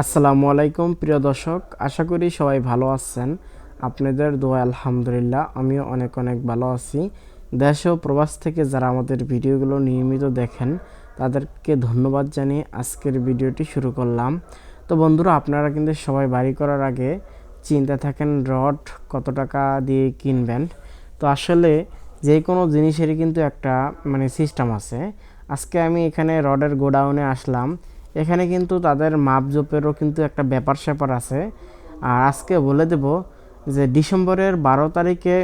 আসসালামু আলাইকুম, প্রিয় দর্শক। আশা করি সবাই ভালো আছেন। আপনাদের দোয়া, আলহামদুলিল্লাহ, আমিও অনেক অনেক ভালো আছি। দেশ ও প্রবাস থেকে যারা আমাদের ভিডিওগুলো নিয়মিত দেখেন, তাদেরকে ধন্যবাদ জানিয়ে আজকের ভিডিওটি শুরু করলাম। তো বন্ধুরা, আপনারা কিন্তু সবাই বাড়ি করার আগে চিন্তা থাকেন, রড কত টাকা দিয়ে কিনবেন? তো আসলে যে কোনো জিনিসেরই কিন্তু একটা মানে সিস্টেম আছে। আজকে আমি এখানে রডের গোডাউনে আসলাম। এখানে কিন্তু তাদের মাপজোপেরও কিন্তু একটা ব্যাপার স্যাপার আছে। আর আজকে বলে দেব যে ডিসেম্বরের বারো তারিখে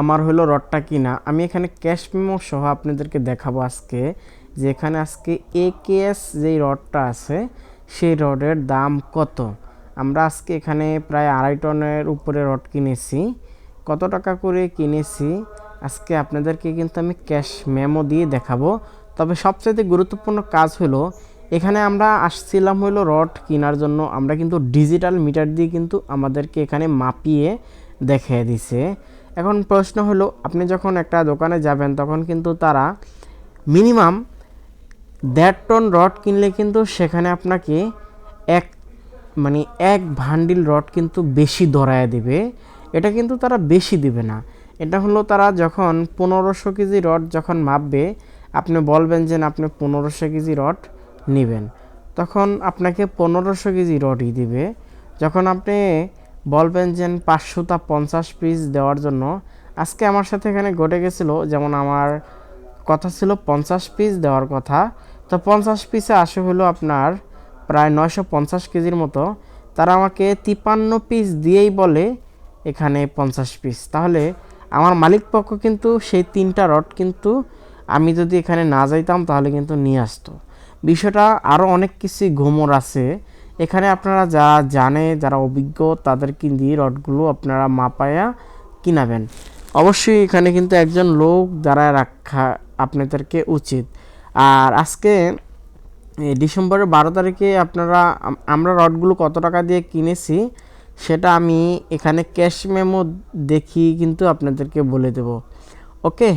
আমার হলো রডটা কিনা। আমি এখানে ক্যাশ মেমো সহ আপনাদেরকে দেখাবো আজকে যে এখানে আজকে এ কেএস যেই রডটা আছে, সেই রডের দাম কত? আমরা আজকে এখানে প্রায় আড়াই টনের উপরে রড কিনেছি। কত টাকা করে কিনেছি? আজকে আপনাদেরকে কিন্তু আমি ক্যাশ মেমো দিয়ে দেখাবো। তবে সবচেয়ে গুরুত্বপূর্ণ কাজ হলো এখানে আমরা আসছিলাম হলো রড কেনার জন্য। আমরা কিন্তু ডিজিটাল মিটার দিয়ে কিন্তু আমাদেরকে এখানে মাপিয়ে দেখিয়ে দিছে। এখন প্রশ্ন হলো আপনি যখন একটা দোকানে যাবেন, তখন কিন্তু তারা মিনিমাম দেড় টন রড কিনলে কিন্তু সেখানে আপনাকে এক মানে এক ভান্ডিল রড কিন্তু বেশি ধরায় দেবে। এটা কিন্তু তারা বেশি দিবে না। এটা হলো তারা যখন পনেরোশো কেজি রড যখন মাপবে, আপনি বলবেন যে আপনি পনেরোশো কেজি রড নেবেন। তখন আপনাকে পনেরোশো কেজি রডই দিবে। যখন আপনি বলবেন যে পাঁচশোটা পঞ্চাশ পিস দেওয়ার জন্য, আজকে আমার সাথে এখানে ঘটে গেছিল, যেমন আমার কথা ছিল পঞ্চাশ পিস দেওয়ার কথা। তো পঞ্চাশ পিসে আসে হলো আপনার প্রায় নয়শো পঞ্চাশ কেজির মতো। তারা আমাকে তিপান্ন পিস দিয়েই বলে এখানে পঞ্চাশ পিস। তাহলে আমার মালিক পক্ষ কিন্তু সেই তিনটা রড কিন্তু আমি যদি এখানে না যাইতাম, তাহলে কিন্তু নিয়ে আসতো। বিষয়টা আরও অনেক কিছু ঘুমর আছে। এখানে আপনারা যারা জানে, যারা অভিজ্ঞ, তাদেরকে দিয়ে রডগুলো আপনারা মাপায়া কিনাবেন। অবশ্যই এখানে কিন্তু একজন লোক দ্বারা রাখা আপনাদেরকে উচিত। আর আজকে ডিসেম্বরের বারো তারিখে আপনারা আমরা রডগুলো কত টাকা দিয়ে কিনেছি, সেটা আমি এখানে ক্যাশ মেমো দেখি কিন্তু আপনাদেরকে বলে দেব। ওকে?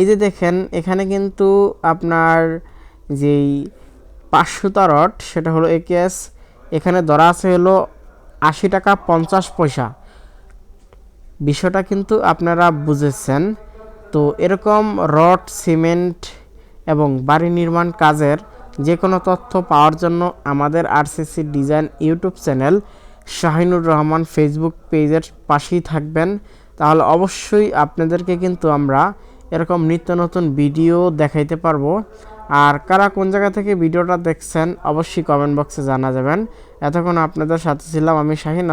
এই যে দেখেন, এখানে কিন্তু আপনার যেই পাঁচশোটা রড, সেটা হলো একেএস এখানে ধরা আছে হলো আশি টাকা পঞ্চাশ পয়সা। বিষয়টা কিন্তু আপনারা বুঝেছেন। তো এরকম রড, সিমেন্ট এবং বাড়ি নির্মাণ কাজের যে কোনো তথ্য পাওয়ার জন্য আমাদের RCC design YouTube channel Shahinur Rahman Facebook পেজের পাশেই থাকবেন। তাহলে অবশ্যই আপনাদেরকে কিন্তু আমরা এরকম নিত্য নতুন ভিডিও দেখাইতে পারব। আর কারা কোন জায়গা থেকে ভিডিওটা দেখছেন, অবশ্যই কমেন্ট বক্সে জানা যাবেন। এতক্ষণ আপনাদের সাথে ছিলাম আমি শাহিন